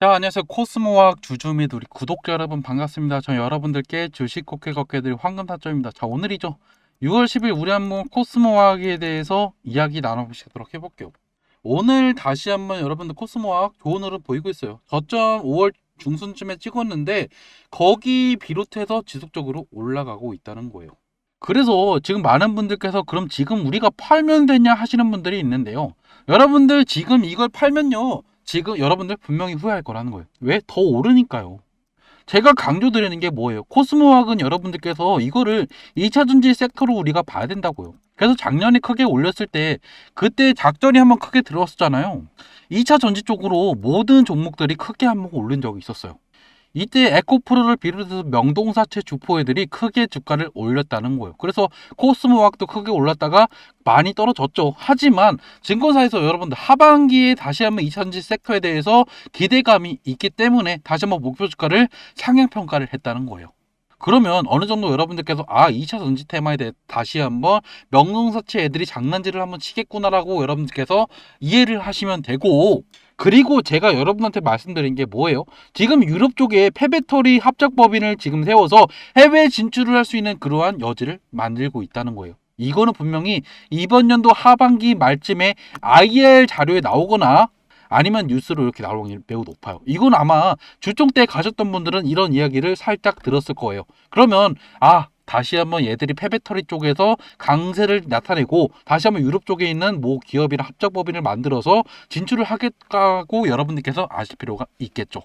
자, 안녕하세요. 코스모학 주주 및 우리 구독자 여러분 반갑습니다. 저 여러분들께 주식 코케 걷게 드릴 황금 타점입니다. 자, 오늘이죠. 6월 10일 우리 한번 코스모학에 대해서 이야기 나눠보시도록 해볼게요. 오늘 다시 한번 여러분들 코스모학 좋은 흐름 보이고 있어요. 저점 5월 중순쯤에 찍었는데 거기 비롯해서 지속적으로 올라가고 있다는 거예요. 그래서 지금 많은 분들께서 그럼 지금 우리가 팔면 되냐 하시는 분들이 있는데요. 여러분들 지금 이걸 팔면요. 지금 여러분들 분명히 후회할 거라는 거예요. 왜? 더 오르니까요. 제가 강조드리는 게 뭐예요? 코스모학은 여러분들께서 이거를 2차 전지 섹터로 우리가 봐야 된다고요. 그래서 작년에 크게 올렸을 때 그때 작전이 한번 크게 들어왔었잖아요. 2차 전지 쪽으로 모든 종목들이 크게 한번 올린 적이 있었어요. 이때 에코프로를 비롯해서 명동사채 주포애들이 크게 주가를 올렸다는 거예요. 그래서 코스모학도 크게 올랐다가 많이 떨어졌죠. 하지만 증권사에서 여러분들 하반기에 다시 한번 2차전지 섹터에 대해서 기대감이 있기 때문에 다시 한번 목표 주가를 상향 평가를 했다는 거예요. 그러면 어느 정도 여러분들께서 아 2차 전지 테마에 대해 다시 한번 명동사채 애들이 장난질을 한번 치겠구나라고 여러분들께서 이해를 하시면 되고 그리고 제가 여러분한테 말씀드린 게 뭐예요? 지금 유럽 쪽에 폐배터리 합작 법인을 지금 세워서 해외 진출을 할 수 있는 그러한 여지를 만들고 있다는 거예요. 이거는 분명히 이번 연도 하반기 말쯤에 IR 자료에 나오거나 아니면 뉴스로 이렇게 나올 확률이 매우 높아요. 이건 아마 주총 때 가셨던 분들은 이런 이야기를 살짝 들었을 거예요. 그러면 아 다시 한번 얘들이 폐배터리 쪽에서 강세를 나타내고 다시 한번 유럽 쪽에 있는 모 기업이나 합작 법인을 만들어서 진출을 하겠다고 여러분들께서 아실 필요가 있겠죠.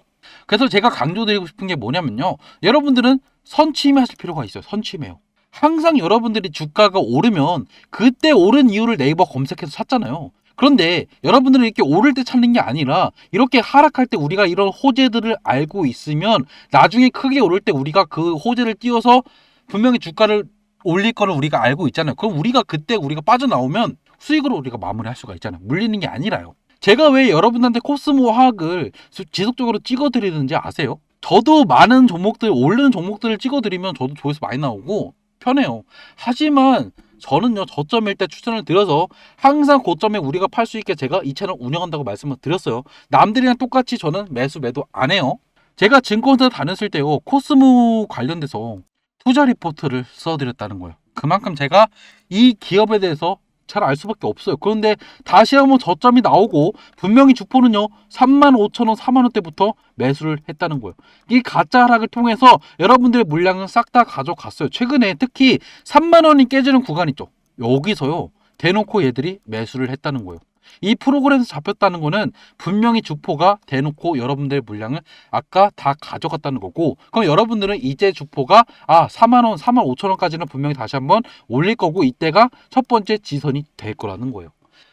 그래서 제가 강조드리고 싶은 게 뭐냐면요. 여러분들은 선취임하실 필요가 있어요. 선취임해요. 항상 여러분들이 주가가 오르면 그때 오른 이유를 네이버 검색해서 찾잖아요. 그런데 여러분들은 이렇게 오를 때 찾는 게 아니라 이렇게 하락할 때 우리가 이런 호재들을 알고 있으면 나중에 크게 오를 때 우리가 그 호재를 띄워서 분명히 주가를 올릴 거를 우리가 알고 있잖아요. 그럼 우리가 그때 우리가 빠져나오면 수익으로 우리가 마무리할 수가 있잖아요. 물리는 게 아니라요. 제가 왜 여러분한테 코스모 화학을 지속적으로 찍어드리는지 아세요? 저도 많은 종목들, 오르는 종목들을 찍어드리면 저도 조회수 많이 나오고 편해요. 하지만 저는요 저점일 때 추천을 드려서 항상 고점에 우리가 팔 수 있게 제가 이 채널 운영한다고 말씀을 드렸어요. 남들이랑 똑같이 저는 매수 매도 안 해요. 제가 증권사 다녔을 때요 코스모 관련돼서 투자 리포트를 써드렸다는 거예요. 그만큼 제가 이 기업에 대해서 잘 알 수밖에 없어요. 그런데 다시 한번 저점이 나오고 분명히 주포는요 3만 5천 원, 4만 원대부터 매수를 했다는 거예요. 이 가짜 하락을 통해서 여러분들의 물량은 싹 다 가져갔어요. 최근에 특히 3만 원이 깨지는 구간 있죠. 여기서요 대놓고 얘들이 매수를 했다는 거예요. 이 프로그램에서 잡혔다는 거는 분명히 주포가 대놓고 여러분들의 물량을 아까 다 가져갔다는 거고 그럼 여러분들은 이제 주포가 아 4만원 4만 5천원까지는 분명히 다시 한번 올릴 거고 이때가 첫 번째 지선이 될 거라는 거예요.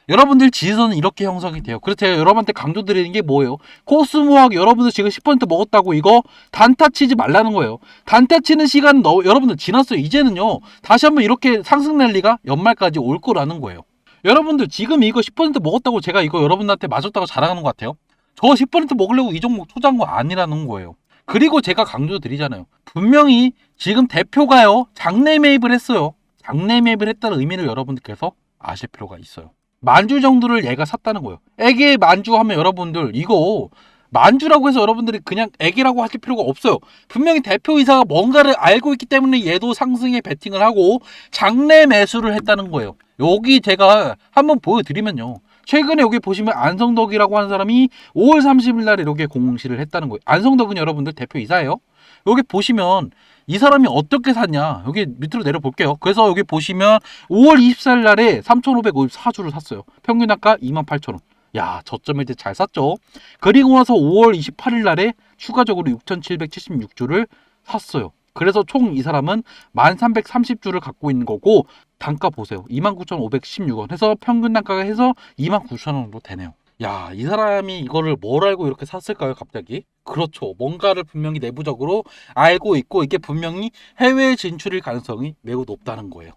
여러분들 지선은 이렇게 형성이 돼요. 그래서 제가 여러분한테 강조드리는 게 뭐예요? 코스모학 여러분들 지금 10% 먹었다고 이거 단타 치지 말라는 거예요. 단타 치는 시간은 너, 여러분들 지났어요. 이제는요 다시 한번 이렇게 상승 랠리가 연말까지 올 거라는 거예요 여러분들 지금 이거 10% 먹었다고 제가 이거 여러분들한테 맞았다고 자랑하는 것 같아요? 저 10% 먹으려고 이 종목 투자한 거 아니라는 거예요. 그리고 제가 강조드리잖아요. 분명히 지금 대표가요 장내 매입을 했어요. 장내 매입을 했다는 의미를 여러분들께서 아실 필요가 있어요. 만주 정도를 얘가 샀다는 거예요. 애기 만주 하면 여러분들 이거 만주라고 해서 여러분들이 그냥 애기라고 하실 필요가 없어요. 분명히 대표이사가 뭔가를 알고 있기 때문에 얘도 상승에 베팅을 하고 장내 매수를 했다는 거예요. 여기 제가 한번 보여드리면요. 최근에 여기 보시면 안성덕이라고 하는 사람이 5월 30일 날에 이렇게 공시를 했다는 거예요. 안성덕은 여러분들 대표이사예요. 여기 보시면 이 사람이 어떻게 샀냐 여기 밑으로 내려 볼게요 그래서 여기 보시면 5월 24일 날에 3,554주를 샀어요 평균 단가 28,000원 야 저점일 때잘 샀죠 그리고 나서 5월 28일 날에 추가적으로 6,776주를 샀어요 그래서 총 이 사람은 1,330주를 갖고 있는 거고 단가 보세요. 29,516원 해서 평균 단가가 해서 29,000원으로 되네요. 야, 이 사람이 이거를 뭘 알고 이렇게 샀을까요, 갑자기? 그렇죠. 뭔가를 분명히 내부적으로 알고 있고 이게 분명히 해외 진출일 가능성이 매우 높다는 거예요.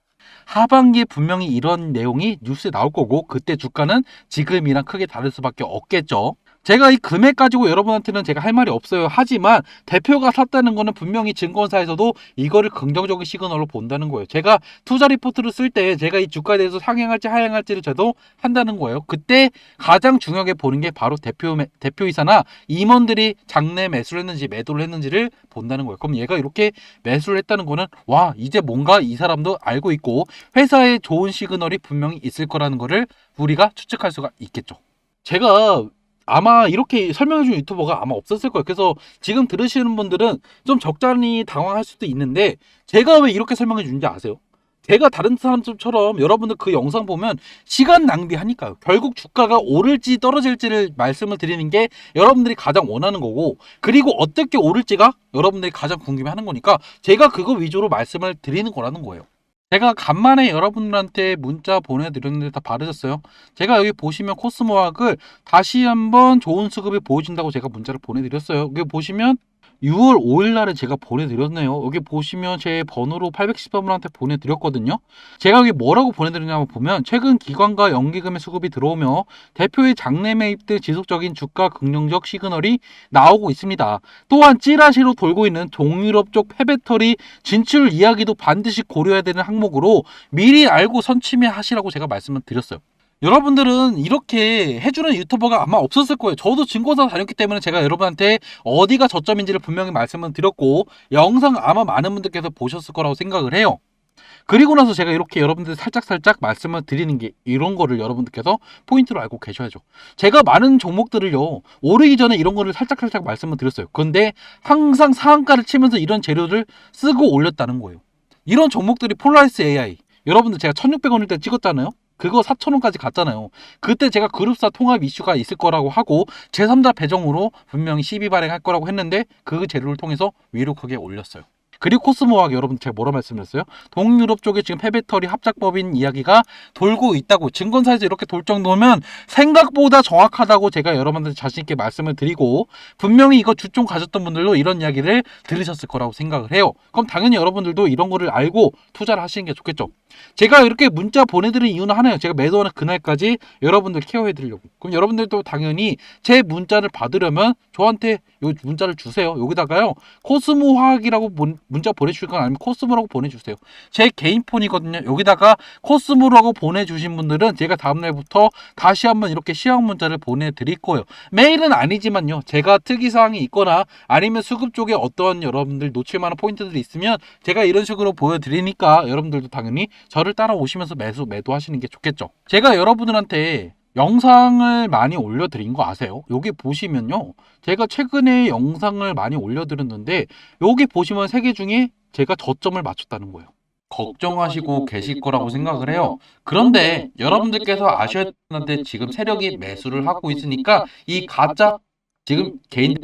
하반기에 분명히 이런 내용이 뉴스에 나올 거고 그때 주가는 지금이랑 크게 다를 수밖에 없겠죠. 제가 이 금액 가지고 여러분한테는 제가 할 말이 없어요. 하지만 대표가 샀다는 거는 분명히 증권사에서도 이거를 긍정적인 시그널로 본다는 거예요. 제가 투자 리포트를 쓸 때 제가 이 주가에 대해서 상향할지 하향할지를 저도 한다는 거예요. 그때 가장 중요하게 보는 게 바로 대표 매- 대표이사나 임원들이 장내 매수를 했는지 매도를 했는지를 본다는 거예요. 그럼 얘가 이렇게 매수를 했다는 거는 와 이제 뭔가 이 사람도 알고 있고 회사에 좋은 시그널이 분명히 있을 거라는 거를 우리가 추측할 수가 있겠죠. 제가 아마 이렇게 설명해준 유튜버가 아마 없었을 거예요. 그래서 지금 들으시는 분들은 좀 적잖이 당황할 수도 있는데 제가 왜 이렇게 설명해 주는지 아세요? 제가 다른 사람들처럼 여러분들 그 영상 보면 시간 낭비하니까요. 결국 주가가 오를지 떨어질지를 말씀을 드리는 게 여러분들이 가장 원하는 거고 그리고 어떻게 오를지가 여러분들이 가장 궁금해하는 거니까 제가 그거 위주로 말씀을 드리는 거라는 거예요. 제가 간만에 여러분들한테 문자 보내드렸는데 다 받으셨어요. 제가 여기 보시면 코스모학을 다시 한번 좋은 수급이 보여준다고 제가 문자를 보내드렸어요. 여기 보시면 6월 5일 날에 제가 보내드렸네요. 여기 보시면 제 번호로 810번분한테 보내드렸거든요. 제가 여기 뭐라고 보내드렸냐 면 보면 최근 기관과 연기금의 수급이 들어오며 대표의 장내 매입 등 지속적인 주가 긍정적 시그널이 나오고 있습니다. 또한 찌라시로 돌고 있는 동유럽 쪽 폐배터리 진출 이야기도 반드시 고려해야 되는 항목으로 미리 알고 선침해 하시라고 제가 말씀을 드렸어요. 여러분들은 이렇게 해주는 유튜버가 아마 없었을 거예요. 저도 증권사 다녔기 때문에 제가 여러분한테 어디가 저점인지를 분명히 말씀을 드렸고 영상 아마 많은 분들께서 보셨을 거라고 생각을 해요. 그리고 나서 제가 이렇게 여러분들 살짝살짝 말씀을 드리는 게 이런 거를 여러분들께서 포인트로 알고 계셔야죠. 제가 많은 종목들을요, 오르기 전에 이런 거를 살짝살짝 말씀을 드렸어요. 그런데 항상 상한가를 치면서 이런 재료를 쓰고 올렸다는 거예요. 이런 종목들이 폴라리스 AI. 여러분들 제가 1600원일 때 찍었잖아요. 그거 4,000원까지 갔잖아요. 그때 제가 그룹사 통합 이슈가 있을 거라고 하고 제3자 배정으로 분명히 12 발행할 거라고 했는데 그 재료를 통해서 위로 크게 올렸어요. 그리고 코스모학 여러분 제가 뭐라 말씀드렸어요? 동유럽 쪽에 지금 폐배터리 합작법인 이야기가 돌고 있다고 증권사에서 이렇게 돌 정도면 생각보다 정확하다고 제가 여러분들 자신 있게 말씀을 드리고 분명히 이거 주총 가셨던 분들도 이런 이야기를 들으셨을 거라고 생각을 해요. 그럼 당연히 여러분들도 이런 거를 알고 투자를 하시는 게 좋겠죠. 제가 이렇게 문자 보내드린 이유는 하나예요. 제가 매도하는 그날까지 여러분들 케어해드리려고. 그럼 여러분들도 당연히 제 문자를 받으려면 저한테 요 문자를 주세요. 여기다가요 코스모 화학이라고 문- 문자 보내주실 건 아니면 코스모라고 보내주세요. 제 개인 폰이거든요. 여기다가 코스모라고 보내주신 분들은 제가 다음날부터 다시 한번 이렇게 시황 문자를 보내드릴 거예요. 메일은 아니지만요. 제가 특이사항이 있거나 아니면 수급 쪽에 어떤 여러분들 놓칠 만한 포인트들이 있으면 제가 이런 식으로 보여드리니까 여러분들도 당연히 저를 따라오시면서 매수 매도하시는 게 좋겠죠. 제가 여러분들한테 영상을 많이 올려드린 거 아세요? 여기 보시면요. 제가 최근에 영상을 많이 올려드렸는데 여기 보시면 세 개 중에 제가 저점을 맞췄다는 거예요. 걱정하시고 계실 거라고 생각을 해요. 그런데 여러분들께서 아셔야 되는데 지금 세력이 매수를 하고 있으니까 이 가짜 지금 개인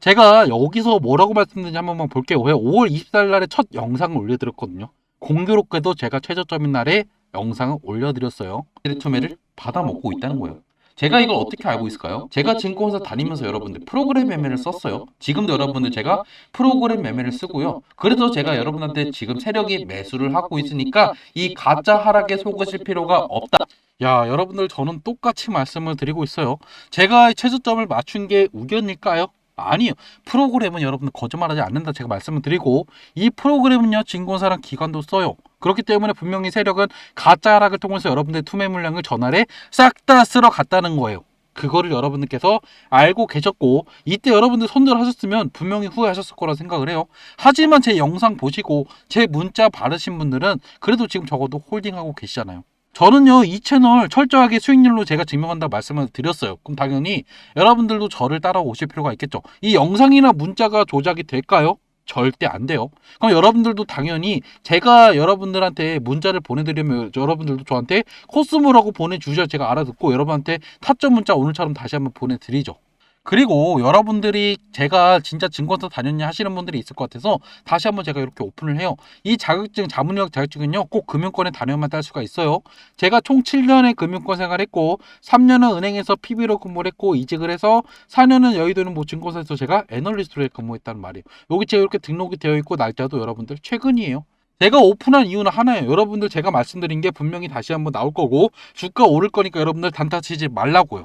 제가 여기서 뭐라고 말씀드리는지 한 번만 볼게요. 왜 5월 24일 날에 첫 영상을 올려드렸거든요. 공교롭게도 제가 최저점인 날에 영상을 올려드렸어요. 투매를 받아먹고 있다는 거예요. 제가 이걸 어떻게 알고 있을까요? 제가 증권사 다니면서 여러분들 프로그램 매매를 썼어요. 지금도 여러분들 제가 프로그램 매매를 쓰고요. 그래서 제가 여러분한테 지금 세력이 매수를 하고 있으니까 이 가짜 하락에 속으실 필요가 없다. 야, 여러분들 저는 똑같이 말씀을 드리고 있어요. 제가 최저점을 맞춘 게 우연일까요? 아니요. 프로그램은 여러분들 거짓말하지 않는다 제가 말씀을 드리고 이 프로그램은요 증권사랑 기관도 써요. 그렇기 때문에 분명히 세력은 가짜 하락을 통해서 여러분들 투매 물량을 전날에 싹 다 쓸어 갔다는 거예요. 그거를 여러분들께서 알고 계셨고 이때 여러분들 손절 하셨으면 분명히 후회하셨을 거라 생각을 해요. 하지만 제 영상 보시고 제 문자 받으신 분들은 그래도 지금 적어도 홀딩하고 계시잖아요. 저는요 이 채널 철저하게 수익률로 제가 증명한다 말씀을 드렸어요. 그럼 당연히 여러분들도 저를 따라오실 필요가 있겠죠. 이 영상이나 문자가 조작이 될까요? 절대 안 돼요. 그럼 여러분들도 당연히 제가 여러분들한테 문자를 보내드리면 여러분들도 저한테 코스모라고 보내주셔야 제가 알아듣고 여러분한테 타점 문자 오늘처럼 다시 한번 보내드리죠. 그리고 여러분들이 제가 진짜 증권사 다녔냐 하시는 분들이 있을 것 같아서 다시 한번 제가 이렇게 오픈을 해요. 이 자격증, 자문력 자격증은요, 꼭 금융권에 다녀야만 딸 수가 있어요. 제가 총 7년의 금융권 생활했고, 3년은 은행에서 PB로 근무를 했고, 이직을 해서 4년은 여의도는 뭐 증권사에서 제가 애널리스트로 근무했다는 말이에요. 여기 제가 이렇게 등록이 되어 있고, 날짜도 여러분들 최근이에요. 제가 오픈한 이유는 하나예요. 여러분들 제가 말씀드린 게 분명히 다시 한번 나올 거고, 주가 오를 거니까 여러분들 단타 치지 말라고요.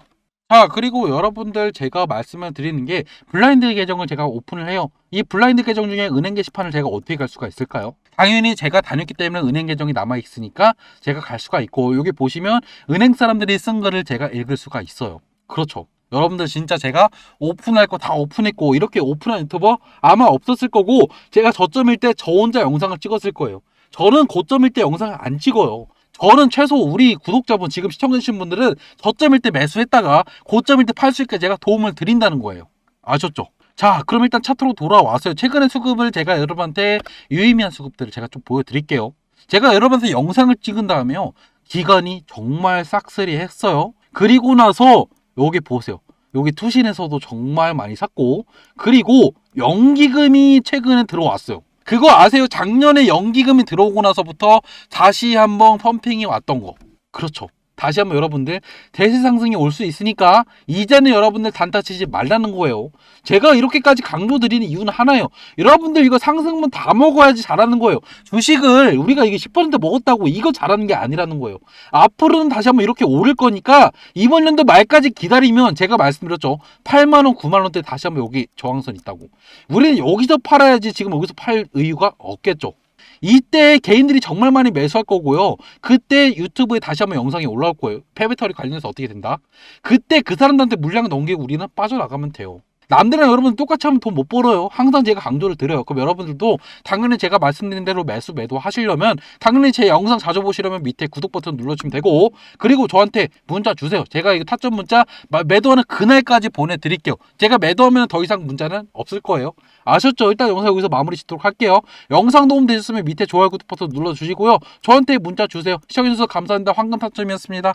자, 그리고 여러분들 제가 말씀을 드리는 게 블라인드 계정을 제가 오픈을 해요. 이 블라인드 계정 중에 은행 게시판을 제가 어떻게 갈 수가 있을까요? 당연히 제가 다녔기 때문에 은행 계정이 남아 있으니까 제가 갈 수가 있고 여기 보시면 은행 사람들이 쓴 거를 제가 읽을 수가 있어요. 그렇죠. 여러분들 진짜 제가 오픈할 거 다 오픈했고 이렇게 오픈한 유튜버 아마 없었을 거고 제가 저점일 때 저 혼자 영상을 찍었을 거예요. 저는 고점일 때 영상을 안 찍어요. 저는 최소 우리 구독자분 지금 시청해주신 분들은 저점일 때 매수했다가 고점일 때 팔 수 있게 제가 도움을 드린다는 거예요. 아셨죠? 자, 그럼 일단 차트로 돌아왔어요. 최근에 수급을 제가 여러분한테 유의미한 수급들을 제가 좀 보여드릴게요. 제가 여러분한테 영상을 찍은 다음에요. 기간이 정말 싹쓸이 했어요. 그리고 나서 여기 보세요. 여기 투신에서도 정말 많이 샀고 그리고 연기금이 최근에 들어왔어요. 그거 아세요? 작년에 연기금이 들어오고 나서부터 다시 한번 펌핑이 왔던 거. 그렇죠. 다시 한번 여러분들 대세 상승이 올 수 있으니까 이제는 여러분들 단타 치지 말라는 거예요. 제가 이렇게까지 강조 드리는 이유는 하나예요. 여러분들 이거 상승분 다 먹어야지 잘하는 거예요. 주식을 우리가 이게 10% 먹었다고 이거 잘하는 게 아니라는 거예요. 앞으로는 다시 한번 이렇게 오를 거니까 이번 연도 말까지 기다리면 제가 말씀드렸죠. 8만 원, 9만 원대 다시 한번 여기 저항선 있다고. 우리는 여기서 팔아야지 지금 여기서 팔 의유가 없겠죠. 이때 개인들이 정말 많이 매수할 거고요. 그때 유튜브에 다시 한번 영상이 올라올 거예요. 폐배터리 관련해서 어떻게 된다? 그때 그 사람들한테 물량 넘기고 우리는 빠져나가면 돼요. 남들이랑 여러분 똑같이 하면 돈 못 벌어요. 항상 제가 강조를 드려요. 그럼 여러분들도 당연히 제가 말씀드린 대로 매수 매도 하시려면 당연히 제 영상 자주 보시려면 밑에 구독 버튼 눌러주시면 되고 그리고 저한테 문자 주세요. 제가 이거 타점 문자 마- 매도하는 그날까지 보내드릴게요. 제가 매도하면 더 이상 문자는 없을 거예요. 아셨죠? 일단 영상 여기서 마무리 짓도록 할게요. 영상 도움 되셨으면 밑에 좋아요 구독 버튼 눌러주시고요. 저한테 문자 주세요. 시청해주셔서 감사합니다. 황금 타점이었습니다.